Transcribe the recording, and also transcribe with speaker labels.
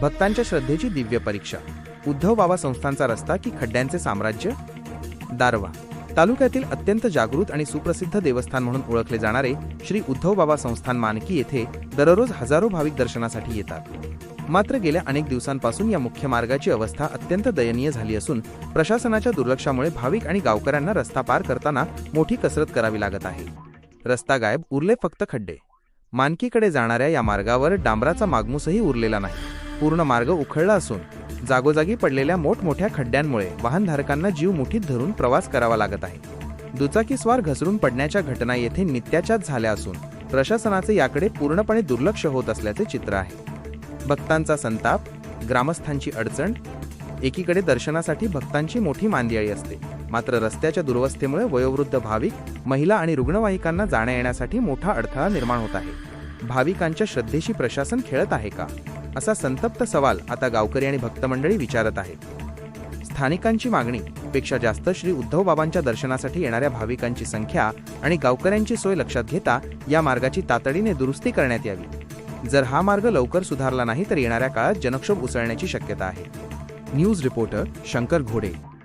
Speaker 1: भक्तांच्या श्रद्धेची दिव्य परीक्षा. उद्धव बाबा संस्थांचा रस्ता की खड्ड्यांचे साम्राज्य? दारवा तालुक्यातील अत्यंत जागृत आणि सुप्रसिद्ध देवस्थान म्हणून ओळखले जाणारे श्री उद्धव बाबा संस्थान मानकी येथे दररोज हजारो भाविक दर्शनासाठी येतात. मात्र गेल्या अनेक दिवसांपासून या मुख्य मार्गाची अवस्था अत्यंत दयनीय झाली असून प्रशासनाच्या दुर्लक्षामुळे भाविक आणि गावकऱ्यांना रस्ता पार करताना मोठी कसरत करावी लागत आहे. रस्ता गायब उरले फक्त खड्डे. मानकीकडे जाणाऱ्या या मार्गावर डांबराचा मागमूसही उरलेला नाही. पूर्ण मार्ग उखळला असून जागोजागी पडलेल्या मोठमोठ्या खड्ड्यांमुळे वाहनधारकांना जीव मुठीत धरून प्रवास करावा लागत आहे. दुचाकीस्वार घसरून पडण्याच्या घटना येथे नित्याच्याच झाल्या असून प्रशासनाचे याकडे पूर्णपणे दुर्लक्ष होत असल्याचे चित्र आहे. भक्तांचा संताप ग्रामस्थांची अडचण एकीकडे दर्शनासाठी भक्तांची मोठी मांदियाळी असते. मात्र रस्त्याच्या दुरवस्थेमुळे वयोवृद्ध भाविक महिला आणि रुग्णवाहिकांना जाण्या येण्यासाठी मोठा अडथळा निर्माण होत आहे. भाविकांच्या श्रद्धेशी प्रशासन खेळत आहे का? असा संतप्त सवाल आता गावकरी आणि भक्तमंडळी विचारत आहेत. स्थानिकांची मागणी पेक्षा जास्त श्री उद्धव बाबांच्या दर्शनासाठी येणाऱ्या भाविकांची संख्या आणि गावकऱ्यांची सोय लक्षात घेता या मार्गाची तातडीने दुरुस्ती करण्यात यावी. जर हा मार्ग लवकर सुधारला नाही तर येणाऱ्या काळात जनक्षोभ उसळण्याची शक्यता आहे. न्यूज रिपोर्टर शंकर घोडे.